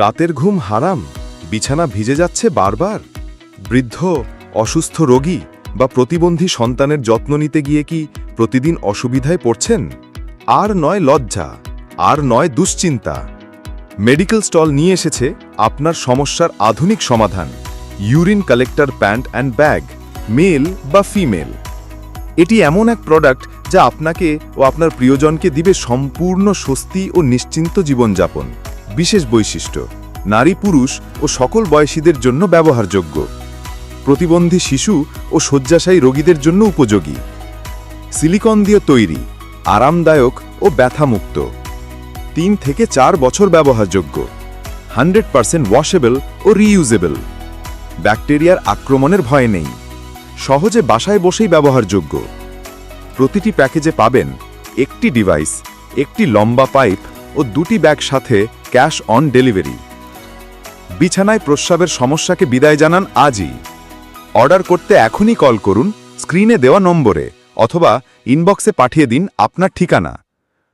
রাতের ঘুম হারাম, বিছানা ভিজে যাচ্ছে বারবার। বৃদ্ধ, অসুস্থ রোগী বা প্রতিবন্ধী সন্তানের যত্ন নিতে গিয়ে কি প্রতিদিন অসুবিধায় পড়ছেন? আর নয় লজ্জা, আর নয় দুশ্চিন্তা। মেডিকেল স্টল নিয়ে এসেছে আপনার সমস্যার আধুনিক সমাধান। Urine collector pant and bag, male বা ফিমেল। এটি এমন এক প্রোডাক্ট যা আপনাকে ও আপনার প্রিয়জনকে দিবে সম্পূর্ণ স্বস্তি ও নিশ্চিন্ত জীবনযাপন। বিশেষ বৈশিষ্ট্য, নারী পুরুষ ও সকল বয়সীদের জন্য ব্যবহারযোগ্য। প্রতিবন্ধী শিশু ও শয্যাশায়ী রোগীদের জন্য উপযোগী। সিলিকন দিয়ে তৈরি, আরামদায়ক ও ব্যথামুক্ত। তিন থেকে চার বছর ব্যবহারযোগ্য, হান্ড্রেড পার্সেন্ট ওয়াশেবল ও রিইউজেবল। ব্যাকটেরিয়ার আক্রমণের ভয় নেই, সহজে বাসায় বসেই ব্যবহারযোগ্য। প্রতিটি প্যাকেজে পাবেন একটি ডিভাইস, একটি লম্বা পাইপ ও দুটি ব্যাগ সাথে ক্যাশ অন ডেলিভারি। বিছানায় প্রস্রাবের সমস্যাকে বিদায় জানান আজই। অর্ডার করতে এখনই কল করুন, স্ক্রিনে দেওয়া নম্বরে, অথবা ইনবক্সে পাঠিয়ে দিন আপনার ঠিকানা।